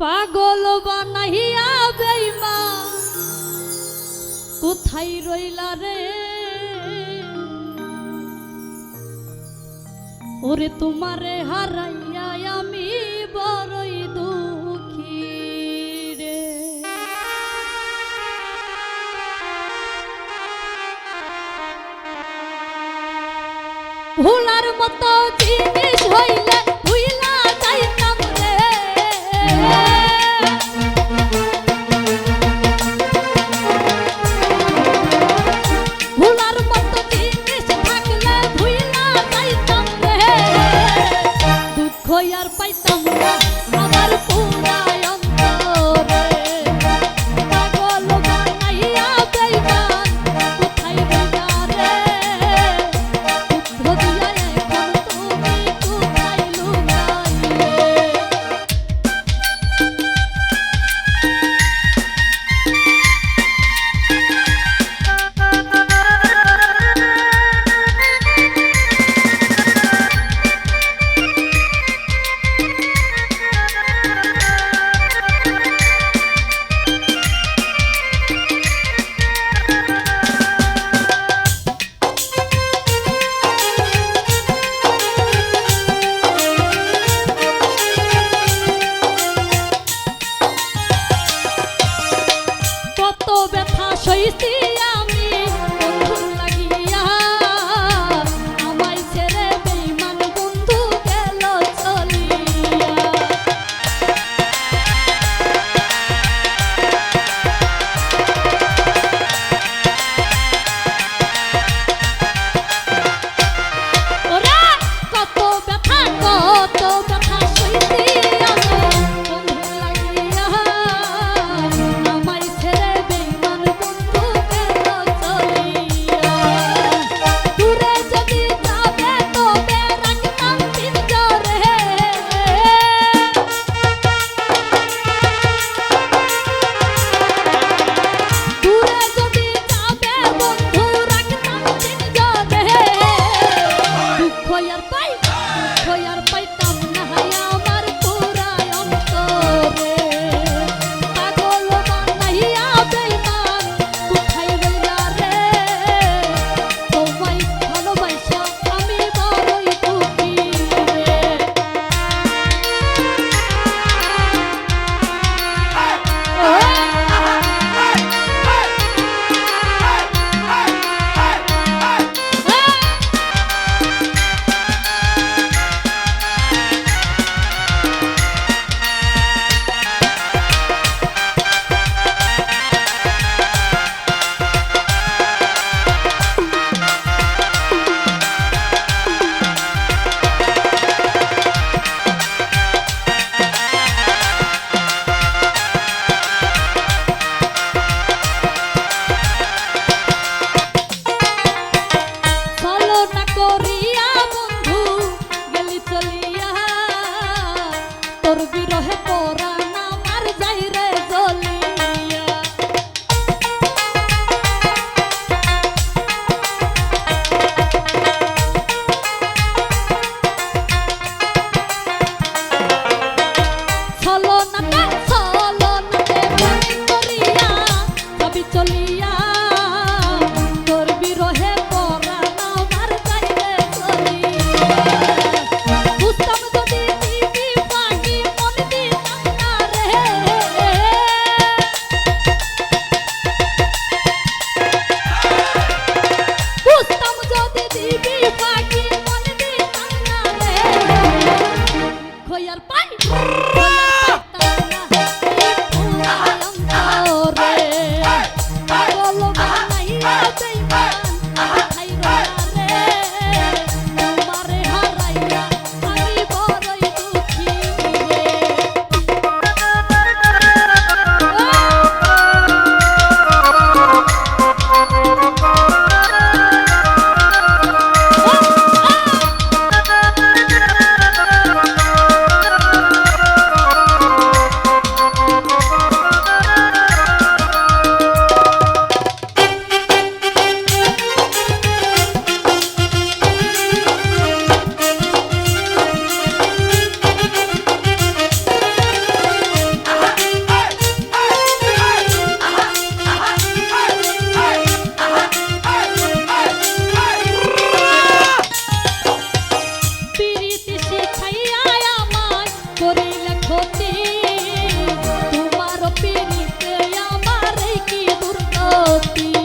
পাগল বানাইয়া বেইমা। কোথায় রইলা রে? ওরে তোমারে হারাইয়া আমি বড়ই দুঃখী ভুলার মতো জিনিস হইলে তোমার পিড়িতে আমার কি দুর্গতি।